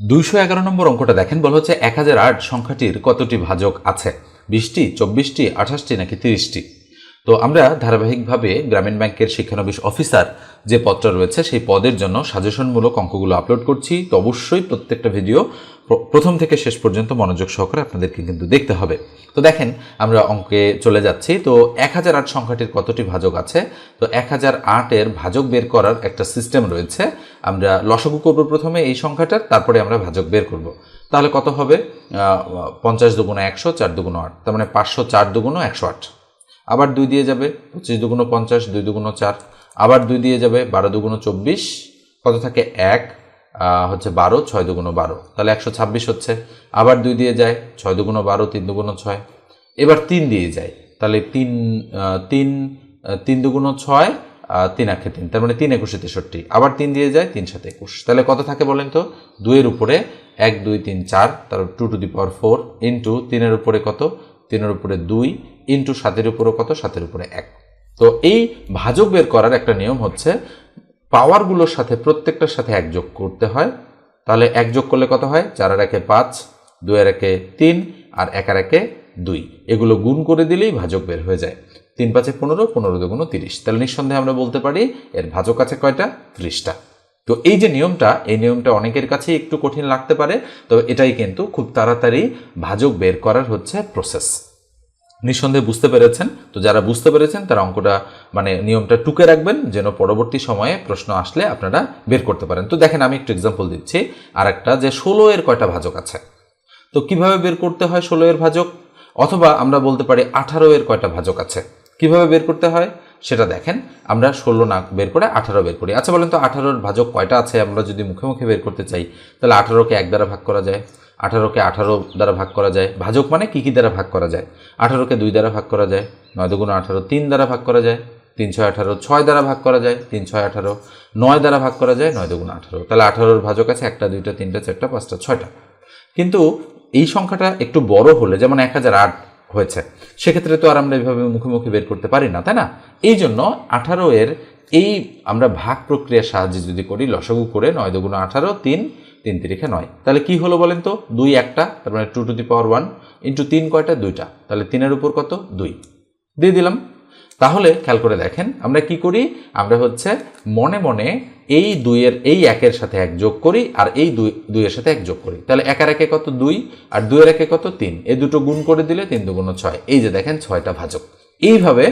দুইশো এগারো নম্বর অঙ্কটা দেখেন, বলা হচ্ছে এক হাজার আট সংখ্যাটির কতটি ভাজক আছে? বিশটি, চব্বিশটি, আঠাশটি নাকি তিরিশটি? তো আমরা ধারাবাহিকভাবে গ্রামীণ ব্যাংকের শিক্ষানবিশ অফিসার যে পদটা রয়েছে, সেই পদের জন্য সাজেশনমূলক অঙ্কগুলো আপলোড করছি। তো অবশ্যই প্রত্যেকটা ভিডিও প্রথম থেকে শেষ পর্যন্ত মনোযোগ সহকারে আপনাদেরকে কিন্তু দেখতে হবে। তো দেখেন, আমরা অঙ্কে চলে যাচ্ছি। তো এক হাজার আট সংখ্যাটির কতটি ভাজক আছে? তো এক হাজার আটের ভাজক বের করার একটা সিস্টেম রয়েছে। আমরা লসগু করব প্রথমে এই সংখ্যাটার, তারপরে আমরা ভাজক বের করব। তাহলে কত হবে? পঞ্চাশ দুগুণ একশো, চার দুগুণ আট। তার মানে পাঁচশো চার দুগুণ একশো আট। আবার দুই দিয়ে যাবে, পঁচিশ দুগুণ পঞ্চাশ, দুই দুগুণ চার। আবার দুই দিয়ে যাবে বারো দুগুণ চব্বিশ। কত থাকে? এক। হচ্ছে বারো, ছয় দুগুণ বারো। তাহলে একশো ছাব্বিশ হচ্ছে। আবার দুই দিয়ে যায়, ছয় দুগুণ বারো, তিন দুগুণ ছয়। এবার তিন দিয়ে যায়। তাহলে তিন তিন তিন দুগুণ ছয় তিন একে তিন। তার মানে তিন একুশে তেষট্টি। আবার তিন দিয়ে যায়, তিন সাথে একুশ। তাহলে কত থাকে বলেন তো? দুইয়ের উপরে এক, দুই, তিন, চার, তার two to the power four into তিনের উপরে কত? তিনের উপরে দুই, ইন্টু সাতের উপরে কত? সাতের উপরে এক। তো এই ভাজক বের করার একটা নিয়ম হচ্ছে পাওয়ারগুলোর সাথে প্রত্যেকটার সাথে এক যোগ করতে হয়। তাহলে এক যোগ করলে কত হয়? চার আর একে পাঁচ, দুই আর একে তিন, আর এক আর একে দুই। এগুলো গুণ করে দিলেই ভাজক বের হয়ে যায়। তিন পাঁচে পনেরো পনেরো দুগুণ তিরিশ। তাহলে নিঃসন্দেহে আমরা বলতে পারি, এর ভাজক আছে কয়টা? ত্রিশটা। তো এই যে নিয়মটা, এই নিয়মটা অনেকের কাছেই একটু কঠিন লাগতে পারে, তবে এটাই কিন্তু খুব তাড়াতাড়ি ভাজক বের করার হচ্ছে প্রসেস নিঃসন্দেহে বুঝতে পেরেছেন। তো যারা বুঝতে পেরেছেন, তারা অঙ্কটা মানে নিয়মটা টুকে রাখবেন, যেন পরবর্তী সময়ে প্রশ্ন আসলে আপনারা বের করতে পারেন। তো দেখেন, আমি একটু এক্সাম্পল দিচ্ছি। আর একটা যে ষোলো এর কয়টা ভাজক আছে? তো কীভাবে বের করতে হয় ষোলো এর ভাজক? অথবা আমরা বলতে পারি আঠারো এর কয়টা ভাজক আছে? কীভাবে বের করতে হয়? সেটা দেখেন। আমরা ষোলো না বের করে আঠারো বের করি। আচ্ছা বলেন তো আঠারোর ভাজক কয়টা আছে? আমরা যদি মুখে মুখে বের করতে চাই, তাহলে আঠারোকে এক দ্বারা ভাগ করা যায়। আঠারোকে আঠারো দ্বারা ভাগ করা যায়। ভাজক মানে কী কী দ্বারা ভাগ করা যায়? আঠারোকে দুই দ্বারা ভাগ করা যায়, নয় দুগুণ আঠারো তিন দ্বারা ভাগ করা যায়, তিন ছয় আঠারো ছয় দ্বারা ভাগ করা যায়, তিন ছয় আঠারো নয় দ্বারা ভাগ করা যায়, নয় দুগুণ আঠারো। তাহলে আঠারোর ভাজক আছে একটা, দুইটা, তিনটা, চারটা, পাঁচটা, ছয়টা। কিন্তু এই সংখ্যাটা একটু বড় হলে, যেমন এক হাজার আট হয়েছে, সেক্ষেত্রে তো আর আমরা এভাবে মুখোমুখি বের করতে পারি না, তাই না? এই জন্য আঠারো এর এই আমরা ভাগ প্রক্রিয়ার সাহায্যে যদি করি, লসগু করে নয় দুগুণ আঠারো তিন তিন তিরিখে নয়। তাহলে কি হলো বলেন তো? দুই একটা, তার মানে two to the power one into তিন কয়টা? দুইটা। তাহলে তিনের উপর কত? দুই। দিয়ে দিলাম। তাহলে খেয়াল করে দেখেন, আমরা কি করি? আমরা হচ্ছে মনে মনে এই দুইয়ের, এই একের সাথে এক যোগ করি আর এই দুই, দুইয়ের সাথে এক যোগ করি। তাহলে একের একে কত? দুই। আর দুইয়ের একে কত? তিন। এই দুটো গুণ করে দিলে তিন দুগুণ ছয়। এই যে দেখেন, ছয়টা ভাজক। এইভাবে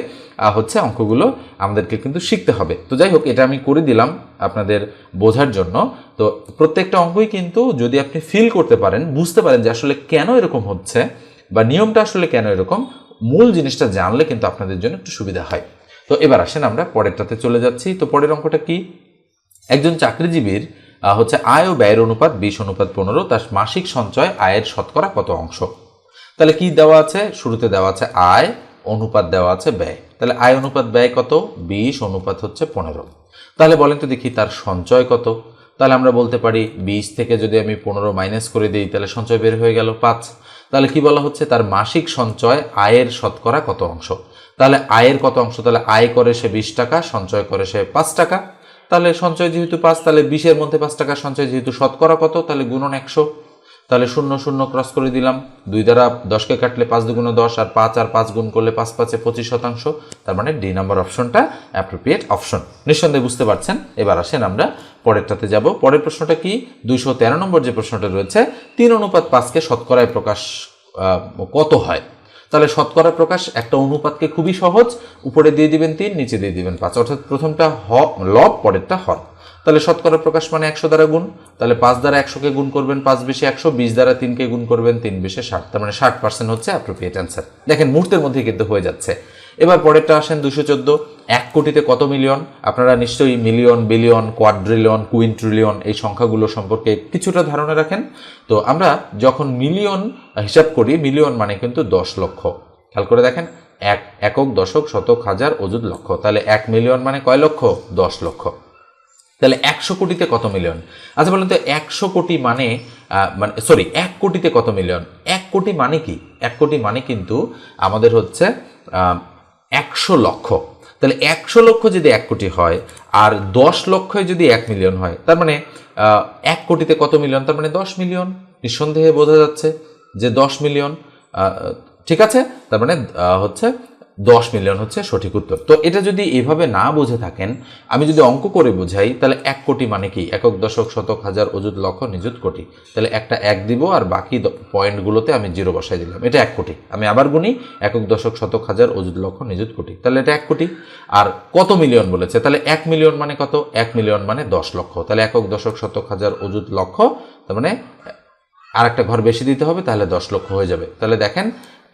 হচ্ছে অঙ্কগুলো আমাদেরকে কিন্তু শিখতে হবে। তো যাই হোক, এটা আমি করে দিলাম আপনাদের বোঝার জন্য। তো প্রত্যেকটা অঙ্কই কিন্তু যদি আপনি ফিল করতে পারেন, বুঝতে পারেন যে আসলে কেন এরকম হচ্ছে বা নিয়মটা আসলে কেন এরকম, মূল জিনিসটা জানলে কিন্তু আপনাদের জন্য একটু সুবিধা হয়। তো এবার আসেন আমরা পরেরটাতে চলে যাচ্ছি। তো পরের অঙ্কটা কি? একজন চাকরিজীবীর হচ্ছে আয় ও ব্যয়ের অনুপাত বিশ, অনুপাত পনেরো, তার মাসিক সঞ্চয় আয়ের শতকরা কত অংশ? তাহলে কি দেওয়া আছে? শুরুতে দেওয়া আছে আয় অনুপাত দেওয়া আছে ব্যয়। তাহলে আয় অনুপাত ব্যয় কত? বিশ, অনুপাত হচ্ছে পনেরো। তাহলে বলেন তো দেখি তার সঞ্চয় কত? তাহলে আমরা বলতে পারি, বিশ থেকে যদি আমি পনেরো মাইনাস করে দিই, তাহলে সঞ্চয় বের হয়ে গেল পাঁচ। তাহলে কি বলা হচ্ছে? তার মাসিক সঞ্চয় আয়ের শতকরা কত অংশ? তাহলে আয়ের কত অংশ? তাহলে আয় করে সে বিশ টাকা, সঞ্চয় করে সে পাঁচ টাকা। তাহলে সঞ্চয় যেহেতু পাঁচ, তাহলে বিশের মধ্যে পাঁচ টাকা সঞ্চয় যেহেতু শতকরা কত? তাহলে গুণন একশো। তাহলে শূন্য শূন্য ক্রস করে দিলাম। দুই দ্বারা দশকে কাটলে পাঁচ দুগুণ দশ আর পাঁচ আর পাঁচ গুণ করলে পাঁচ পাঁচে পঁচিশ শতাংশ। তার মানে ডি নাম্বার অপশনটা অ্যাপ্রোপ্রিয়েট অপশন নিঃসন্দেহে বুঝতে পারছেন? এবার আসেন আমরা পরেরটাতে যাব। পরের প্রশ্নটা কি? দুইশো তেরো নম্বর যে প্রশ্নটা রয়েছে, তিন অনুপাত পাঁচকে শতকরায় প্রকাশ কত হয়? তাহলে শতকরা প্রকাশ একটা অনুপাতকে খুবই সহজ। উপরে দিয়ে দিবেন তিন, নিচে দিয়ে দিবেন পাঁচ। অর্থাৎ প্রথমটা হ, লব, পরেরটা হর। তাহলে শতকরা প্রকাশ মানে একশো দ্বারা গুণ। তাহলে পাঁচ দ্বারা একশোকে গুণ করবেন, পাঁচ বেশি একশো, বিশ দ্বারা তিনকে গুণ করবেন, তিন বেশি ষাট। তার মানে ষাট পার্সেন্ট হচ্ছে অ্যাপ্রোপ্রিয়েট অ্যান্সার দেখেন, মুহূর্তের মধ্যেই কিন্তু হয়ে যাচ্ছে। এবার পরেরটা আসেন দুশো চোদ্দ। এক কোটিতে কত মিলিয়ন আপনারা নিশ্চয়ই মিলিয়ন বিলিয়ন কোয়াড্রিলিয়ন কুইন্ট্রিলিয়ন এই সংখ্যাগুলো সম্পর্কে কিছুটা ধারণা রাখেন। তো আমরা যখন মিলিয়ন হিসাব করি মিলিয়ন মানে কিন্তু দশ লক্ষ। খেয়াল করে দেখেন, এক, একক, দশক, শতক, হাজার, অযুত লক্ষ। তাহলে এক মিলিয়ন মানে কয় লক্ষ? দশ লক্ষ। তাহলে একশো কোটিতে কত মিলিয়ন? আচ্ছা বলেন তো, একশো কোটি মানে মানে সরি এক কোটিতে কত মিলিয়ন? এক কোটি মানে কি? এক কোটি মানে কিন্তু আমাদের হচ্ছে একশো লক্ষ। তাহলে একশো লক্ষ যদি এক কোটি হয়, আর দশ লক্ষে যদি এক মিলিয়ন হয়, তার মানে এক কোটিতে কত মিলিয়ন? তার মানে দশ মিলিয়ন। নিঃসন্দেহে বোঝা যাচ্ছে যে দশ মিলিয়ন ঠিক আছে? তার মানে হচ্ছে দশ মিলিয়ন হচ্ছে সঠিক উত্তর। তো এটা যদি এভাবে না বুঝে থাকেন, আমি যদি অঙ্ক করে বোঝাই, তাহলে এক কোটি মানে কি? একক দশক শতক হাজার অযুত লক্ষ নিযুত কোটি। তাহলে একটা এক দিব আর বাকি পয়েন্টগুলোতে আমি জিরো বসাই দিলাম। এটা এক কোটি। আমি আবার গুনি, একক দশক শতক হাজার অযুত লক্ষ নিযুত কোটি। তাহলে এটা এক কোটি। আর কত মিলিয়ন বলেছে? তাহলে এক মিলিয়ন মানে কত? এক মিলিয়ন মানে দশ লক্ষ। তাহলে একক দশক শতক হাজার অযুত লক্ষ, তার মানে আর একটা ঘর বেশি দিতে হবে, তাহলে দশ লক্ষ হয়ে যাবে। তাহলে দেখেন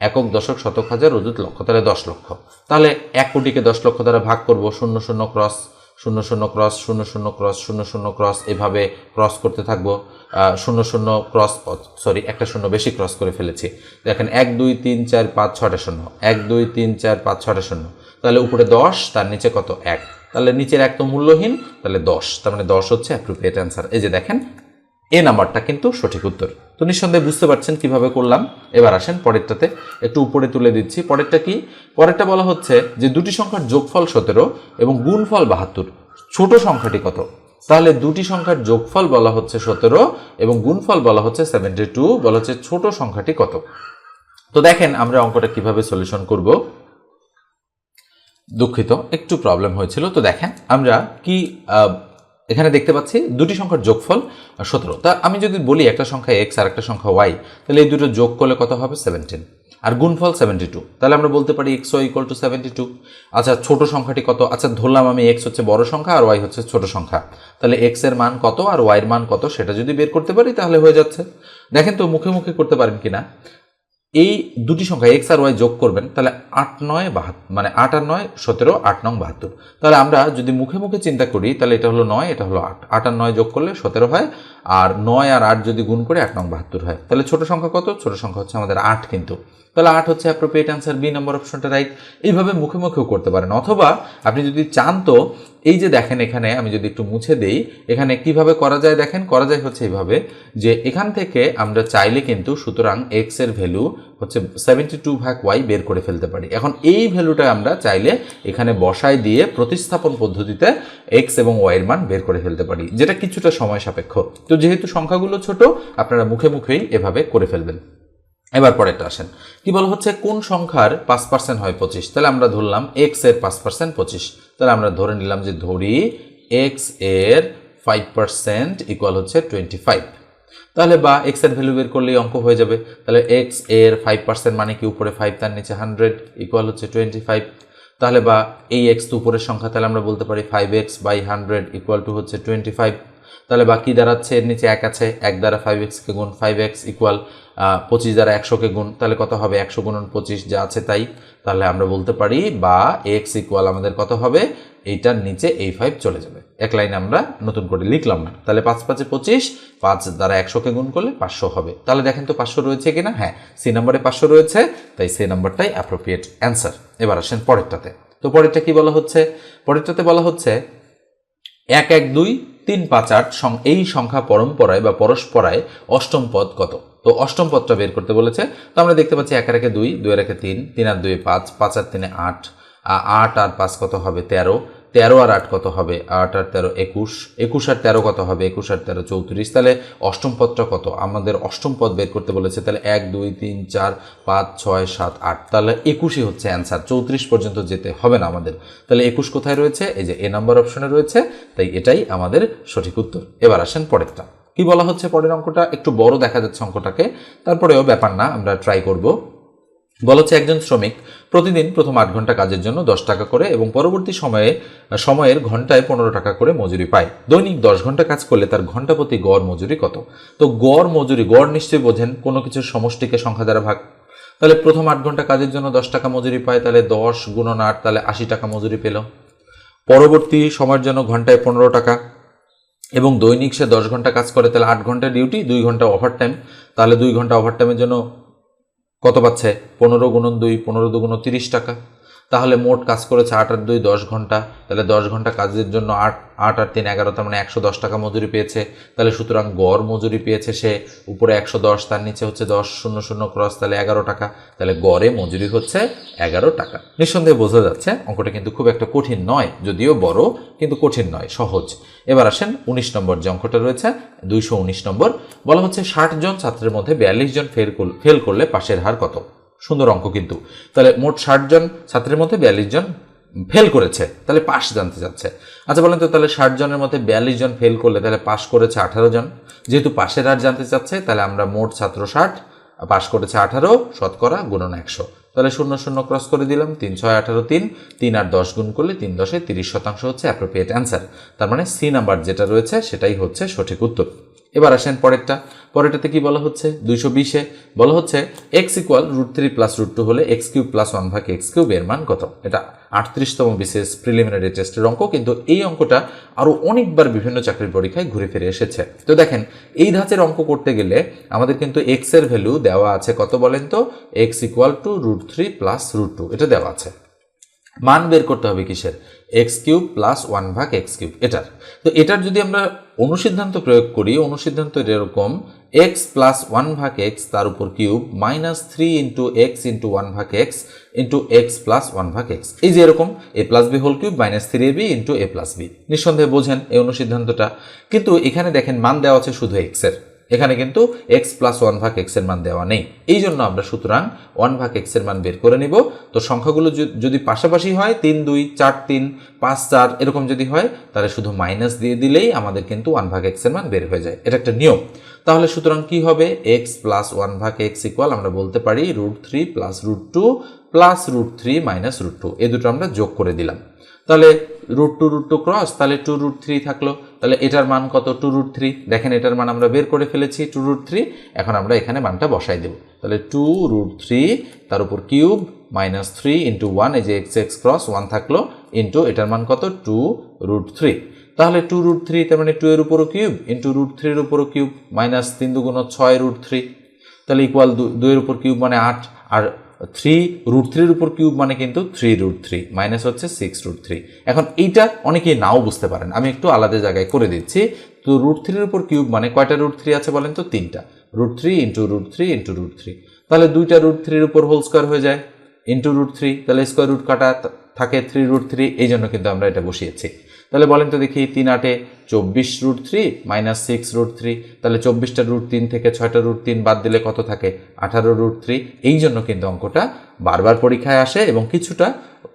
একক দশক শতক হাজার অযুত লক্ষ, তাহলে দশ লক্ষ। তাহলে এক কোটিকে দশ লক্ষ দ্বারা ভাগ করব, শূন্য শূন্য, ক্রস, শূন্য শূন্য, ক্রস, শূন্য শূন্য, ক্রস, শূন্য শূন্য, ক্রস, এভাবে ক্রস করতে থাকব। শূন্য শূন্য, ক্রস সরি, একটা শূন্য বেশি ক্রস করে ফেলেছি। দেখেন, এক, দুই, তিন, চার, পাঁচ ছটা শূন্য। এক, দুই, তিন, চার, পাঁচ ছটা শূন্য। তাহলে উপরে দশ, তার নিচে কত এক? তাহলে নিচের এক তো মূল্যহীন, তাহলে দশ। তার মানে দশ হচ্ছে অ্যাপ্রোপ্রিয়েট অ্যান্সার এই যে দেখেন এ নাম্বারটা কিন্তু সঠিক উত্তর। তো নিঃসন্দেহে বুঝতে পারছেন কীভাবে করলাম। এবার আসেন পরেরটাতে। একটু উপরে তুলে দিচ্ছি। পরেরটা কি? পরেরটা বলা হচ্ছে যে দুটি সংখ্যার যোগফল সতেরো এবং গুণফল বাহাত্তর। ছোট সংখ্যাটি কত? তাহলে দুটি সংখ্যার যোগফল বলা হচ্ছে সতেরো এবং গুণফল বলা হচ্ছে সেভেন্টি টু বলা হচ্ছে ছোট সংখ্যাটি কত? তো দেখেন আমরা অঙ্কটা কীভাবে সলিউশন করব। দুঃখিত, একটু প্রবলেম হয়েছিল। তো দেখেন আমরা কি এখানে দেখতে পাচ্ছি দুটি সংখ্যার যোগফল সতেরো। তা আমি যদি বলি একটা সংখ্যা এক্স আর একটা সংখ্যা ওয়াই তাহলে এই দুটো যোগ করলে কত হবে? সেভেন্টিন আর গুণফল সেভেন্টি টু তাহলে আমরা বলতে পারি X Y equal to seventy two আচ্ছা ছোট সংখ্যাটি কত? আচ্ছা ধরলাম আমি এক্স হচ্ছে বড় সংখ্যা আর ওয়াই হচ্ছে ছোট সংখ্যা। তাহলে এক্সের মান কত আর ওয়াই এর মান কত সেটা যদি বের করতে পারি তাহলে হয়ে যাচ্ছে। দেখেন তো মুখে মুখে করতে পারেন কিনা? এই দুটি সংখ্যা এক্স আর ওয়াই যোগ করবেন, তাহলে আট নয় বাহাত্তর মানে আট আর নয়, সতেরো, আট নং বাহাত্তর। তাহলে আমরা যদি মুখে মুখে চিন্তা করি, তাহলে এটা হলো নয়, এটা হলো আট। আট আর নয় যোগ করলে সতেরো হয়, আর নয় আর আট যদি গুণ করে আট নং বাহাত্তর হয়, তাহলে ছোট সংখ্যা কত? ছোট সংখ্যা হচ্ছে আমাদের আট কিন্তু। তাহলে আট হচ্ছে অ্যাপ্রোপ্রিয়েট অ্যান্সার বি নম্বর অপশনটা রাইট এইভাবে মুখে মুখেও করতে পারেন। অথবা আপনি যদি চান তো এই যে দেখেন এখানে, আমি যদি একটু মুছে দেই, এখানে কীভাবে করা যায় দেখেন? করা যায় হচ্ছে এইভাবে যে এখান থেকে আমরা চাইলে কিন্তু সুতরাং এক্সের ভ্যালু হচ্ছে সেভেন্টি টু ভাগ ওয়াই বের করে ফেলতে পারি। এখন এই ভ্যালুটা আমরা চাইলে এখানে বসায় দিয়ে প্রতিস্থাপন পদ্ধতিতে এক্স এবং ওয়াই এর মান বের করে ফেলতে পারি, যেটা কিছুটা সময় সাপেক্ষ। তো যেহেতু সংখ্যাগুলো ছোট, আপনারা মুখে মুখেই এভাবে করে ফেলবেন। এবার পরেরটা আসেন। কি বলা হচ্ছে? কোন সংখ্যার পাঁচ পার্সেন্ট হয় পঁচিশ? তাহলে আমরা ধরলাম এক্সের পাঁচ পার্সেন্ট পঁচিশ। তাহলে আমরা ধরে নিলাম যে ধরি এক্সের ফাইভ পার্সেন্ট ইকুয়াল হচ্ছে টোয়েন্টি ফাইভ তাহলে বা এক্সের ভ্যালু বের করলেই অঙ্ক হয়ে যাবে। তাহলে এক্সের ফাইভ পার্সেন্ট মানে কি? উপরে ফাইভ তার নিচে হান্ড্রেড ইকুয়াল হচ্ছে টোয়েন্টি ফাইভ তাহলে বা এই এক্স তো উপরের সংখ্যা তাহলে আমরা বলতে পারি five X by hundred equal to হচ্ছে টোয়েন্টি ফাইভ তাহলে বাকি দাঁড়াচ্ছে? এর নিচে এক আছে। এক দ্বারা ফাইভ এক্সকে গুণ ফাইভ এক্স ইকুয়াল পঁচিশ দ্বারা একশোকে গুণ, তাহলে কত হবে? একশো গুণন পঁচিশ যা আছে তাই। তাহলে আমরা বলতে পারি বা এক্স ইকুয়াল আমাদের কত হবে? এইটার নিচে এই ফাইভ চলে যাবে। এক লাইন আমরা নতুন করে লিখলাম না। তাহলে পাঁচ পাঁচে পঁচিশ, পাঁচ দ্বারা একশোকে গুণ করলে পাঁচশো হবে। তাহলে দেখেন তো পাঁচশো রয়েছে কিনা? হ্যাঁ সি নাম্বারে পাঁচশো রয়েছে, তাই সি নাম্বারটাই অ্যাপ্রোপ্রিয়েট অ্যান্সার এবার আসেন পরেরটাতে। তো পরেরটা কি বলা হচ্ছে? পরেরটাতে বলা হচ্ছে, এক এক, দুই, তিন, পাঁচ, আট এই সংখ্যা পরম্পরায় বা পরস্পরায় অষ্টম পদ কত? তো অষ্টম পদটা বের করতে বলেছে। তো আমরা দেখতে পাচ্ছি এক একে দুই দুই একে তিন তিন আর দুই পাঁচ পাঁচ আর তিনে আট আট আর পাঁচ কত হবে? তেরো তেরো আর আট কত হবে? আট আর তেরো একুশ একুশ আর তেরো কত হবে? একুশ আর তেরো চৌত্রিশ। তাহলে অষ্টম পদটা কত? আমাদের অষ্টম পদ বের করতে বলেছে, তাহলে এক, দুই, তিন, চার, পাঁচ, ছয়, সাত, আট। তাহলে একুশই হচ্ছে অ্যান্সার চৌত্রিশ পর্যন্ত যেতে হবে না আমাদের। তাহলে একুশ কোথায় রয়েছে? এই যে এ নাম্বার অপশনে রয়েছে, তাই এটাই আমাদের সঠিক উত্তর। এবার আসেন পরেরটা। কি বলা হচ্ছে পরের অঙ্কটা? একটু বড় দেখা যাচ্ছে অঙ্কটাকে। তারপরেও ব্যাপার না, আমরা ট্রাই করব। বলা হচ্ছে একজন শ্রমিক প্রতিদিন প্রথম আট ঘণ্টা কাজের জন্য দশ টাকা করে এবং পরবর্তী সময়ে, সময়ের ঘন্টায় পনেরো টাকা করে মজুরি পায়। দৈনিক দশ ঘণ্টা কাজ করলে তার ঘণ্টা প্রতি গড় মজুরি কত? তো গড় মজুরি, গড় নিশ্চয়ই বোঝেন, কোনো কিছুর সমষ্টিকে সংখ্যা দ্বারা ভাগ। তাহলে প্রথম আট ঘণ্টা কাজের জন্য দশ টাকা মজুরি পায়, তাহলে দশ গুণন আট, তাহলে আশি টাকা মজুরি পেল। পরবর্তী সময়ের জন্য ঘন্টায় পনেরো টাকা। এবং দৈনিক সে দশ ঘণ্টা কাজ করে, তাহলে আট ঘণ্টা ডিউটি, দুই ঘণ্টা ওভার টাইম তাহলে দুই ঘণ্টা ওভার টাইমের জন্য কত পাচ্ছে? পনেরো গুণন দুই, পনেরো দুগুণ তিরিশ টাকা। তাহলে মোট কাজ করেছে আট আর দুই, দশ ঘণ্টা। তাহলে দশ ঘণ্টা কাজের জন্য আট আট আর তিন, এগারো, তার মানে একশো দশ টাকা মজুরি পেয়েছে। তাহলে সুতরাং গড় মজুরি পেয়েছে সে। উপরে একশো দশ, তার নিচে হচ্ছে দশ, শূন্য শূন্য ক্রস তাহলে এগারো টাকা। তাহলে গড়ে মজুরি হচ্ছে এগারো টাকা। নিঃসন্দেহে বোঝা যাচ্ছে, অঙ্কটা কিন্তু খুব একটা কঠিন নয়, যদিও বড়, কিন্তু কঠিন নয়, সহজ। এবার আসেন উনিশ নম্বর যে অঙ্কটা রয়েছে, দুইশো উনিশ নম্বর। বলা হচ্ছে ষাট জন ছাত্রের মধ্যে বিয়াল্লিশ জন ফেল ফেল করলে পাশের হার কত? সুন্দর অঙ্ক কিন্তু। তাহলে মোট ষাট জন ছাত্রের মধ্যে বিয়াল্লিশ জন ফেল করেছে, তাহলে পাশ জানতে চাচ্ছে। আচ্ছা বলেন তো, তাহলে ষাট জনের মধ্যে বিয়াল্লিশ জন ফেল করলে তাহলে পাশ করেছে আঠারো জন। যেহেতু পাশের আর জানতে চাচ্ছে, তাহলে আমরা মোট ছাত্র ষাট, পাশ করেছে আঠারো, শতকরা গুণন একশো। তাহলে শূন্য শূন্য ক্রস করে দিলাম, তিন ছয় আঠারো তিন তিন আর দশ গুণ করলে তিন দশে তিরিশ শতাংশ হচ্ছে অ্যাপ্রোপ্রিয়েট অ্যান্সার তার মানে সি নাম্বার যেটা রয়েছে, সেটাই হচ্ছে সঠিক উত্তর। এবার আসেন পরেরটা। পরেরটাতে কি বলা হচ্ছে? দুইশো বিশে বলা হচ্ছে X equal root three plus root two হলে এক্স কিউব প্লাস ওয়ান ভাগ এক্স কিউব এর মান কত? এটা আটত্রিশতম বিশেষ প্রিলিমিনারি টেস্টের অঙ্ক, কিন্তু এই অঙ্কটা আরও অনেকবার বিভিন্ন চাকরির পরীক্ষায় ঘুরে ফিরে এসেছে। তো দেখেন, এই ধাঁচের অঙ্ক করতে গেলে আমাদের কিন্তু এক্সের ভ্যালু দেওয়া আছে কত বলেন তো? X equal to root three plus root two এটা দেওয়া আছে। মান বের করতে হবে কিসের? এক্স কিউব প্লাস ওয়ান ভাগ এক্স কিউব এটার। তো এটার যদি আমরা অনুসিদ্ধান্ত প্রয়োগ করি, অনুসিদ্ধান্ত এরকম এক্স প্লাস ওয়ান ভাগ এক্স তার উপর cube minus three into X into one ভাগ X into X plus one ভাগ এক্স এই যে এরকম A plus B whole cube minus three A B into A plus B নিঃসন্দেহে বোঝেন এই অনুসিদ্ধান্তটা। কিন্তু এখানে দেখেন মান দেওয়া আছে শুধু এক্সের এখানে কিন্তু এক্স প্লাস ওয়ান ভাগ এক্সের মান দেওয়া নেই। এই জন্য আমরা সুতরাং ওয়ান ভাগ এক্সের মান বের করে নিব। তো সংখ্যাগুলো যদি- পাশাপাশি হয়, তিন, দুই, চার, তিন, পাঁচ, চার এরকম যদি হয়, তাহলে শুধু মাইনাস দিয়ে দিলেই আমাদের কিন্তু ওয়ান ভাগ এক্সের মান বের হয়ে যায়। এটা একটা নিয়ম। তাহলে সুতরাং কি হবে? এক্স প্লাস ওয়ান ভাগ এক্স ইকুয়াল আমরা বলতে পারি root three plus root two plus root three minus root two এ দুটো আমরা যোগ করে দিলাম। তাহলে root two root two cross তাহলে টু রুট থ্রি থাকল। তাহলে এটার মান কত? টু রুট থ্রি দেখেন এটার মান আমরা বের করে ফেলেছি টু রুট থ্রি এখন আমরা এখানে মানটা বসাই দেব। তাহলে টু রুট থ্রি তার উপর cube minus three into one এই যে এক্স এক্স ক্রস ওয়ান থাকল ইন্টু এটার মান কত? টু রুট থ্রি তাহলে টু রুট থ্রি তার মানে টু এর উপরও কিউব ইন্টু রুট থ্রির উপরও কিউব মাইনাস তিন দুগুণ ছয় রুট থ্রি তাহলে ইকুয়াল দুইয়ের উপর কিউব মানে আট, আর থ্রি রুট থ্রির উপর কিউব মানে কিন্তু থ্রি রুট থ্রি মাইনাস হচ্ছে সিক্স রুট থ্রি এখন এইটা অনেকেই নাও বুঝতে পারেন, আমি একটু আলাদা জায়গায় করে দিচ্ছি। তো রুট থ্রির উপর কিউব মানে কয়টা রুট থ্রি আছে বলেন তো? তিনটা। Root three into root three into root three তাহলে দুইটা রুট থ্রির উপর হোল স্কোয়ার হয়ে যায়। ইন্টু রুট থ্রি তাহলে স্কোয়ার রুট কাটা থাকে থ্রি রুট থ্রি এই জন্য কিন্তু আমরা এটা বসিয়েছি। তাহলে বলেন তো দেখি তিন আটে চব্বিশ root three minus six root three তাহলে চব্বিশটা রুট তিন থেকে ছয়টা রুট তিন বাদ দিলে কত থাকে? আঠারো রুট থ্রি এই জন্য কিন্তু অঙ্কটা বারবার পরীক্ষায় আসে এবং কিছুটা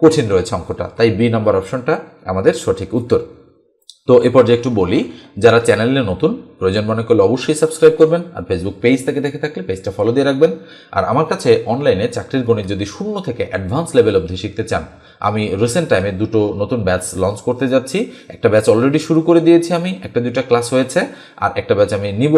কঠিন রয়েছে অঙ্কটা। তাই বি নম্বর অপশনটা আমাদের সঠিক উত্তর। তো এ পর্যায়ে একটু বলি, যারা চ্যানেলে নতুন, প্রয়োজন মনে করলে অবশ্যই সাবস্ক্রাইব করবেন আর ফেসবুক পেজ থেকে দেখে থাকলে পেজটা ফলো দিয়ে রাখবেন। আর আমার কাছে অনলাইনে চাকরির গণিত যদি শূন্য থেকে অ্যাডভান্স লেভেল অবধি শিখতে চান, আমি রিসেন্ট টাইমে দুটো নতুন ব্যাচ লঞ্চ করতে যাচ্ছি। একটা ব্যাচ অলরেডি শুরু করে দিয়েছি আমি, একটা দুটা ক্লাস হয়েছে, আর একটা ব্যাচ আমি নিব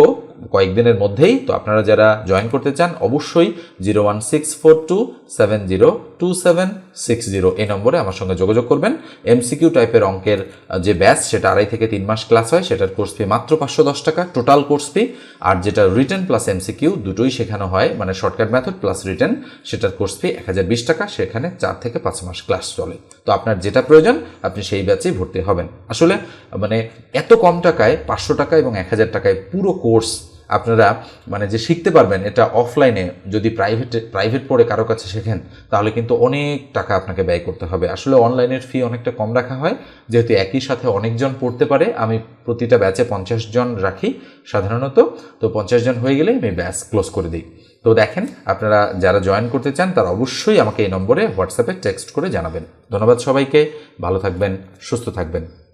কয়েকদিনের মধ্যেই। তো আপনারা যারা জয়েন করতে চান, অবশ্যই zero one six four two seven zero two seven six zero এই নম্বরে আমার সঙ্গে যোগাযোগ করবেন। এমসিকিউ টাইপের অঙ্কের যে ব্যাচ সেটা আড়াই থেকে তিন মাস ক্লাস হয়, সেটার কোর্স ফি মাত্র পাঁচশো দশ টাকা টোটাল কোর্স ফি আর যেটা রিটার্ন প্লাস এমসিকিউ দুটোই শেখানো হয় মানে শর্টকাট মেথড প্লাস রিটার্ন সেটার কোর্স ফি এক হাজার বিশ টাকা, সেখানে চার থেকে পাঁচ মাস ক্লাস চলে। তো আপনার যেটা প্রয়োজন, আপনি সেই ব্যাচেই ভর্তি হবেন। আসলে মানে এত কম টাকায় পাঁচশো টাকা এবং এক হাজার টাকায় পুরো কোর্স আপনারা মানে যে শিখতে পারবেন এটা অফলাইনে যদি প্রাইভেট প্রাইভেট পড়ে কারও কাছে শেখেন, তাহলে কিন্তু অনেক টাকা আপনাকে ব্যয় করতে হবে। আসলে অনলাইনের ফি অনেকটা কম রাখা হয়। যেহেতু একই সাথে অনেকজন পড়তে পারে, আমি প্রতিটা ব্যাচে পঞ্চাশ জন রাখি সাধারণত। তো পঞ্চাশ জন হয়ে গেলে আমি ব্যাচ ক্লোজ করে দিই। তো দেখেন, আপনারা যারা জয়েন করতে চান, তারা অবশ্যই আমাকে এই নম্বরে হোয়াটসঅ্যাপে টেক্সট করে জানাবেন। ধন্যবাদ সবাইকে। ভালো থাকবেন, সুস্থ থাকবেন।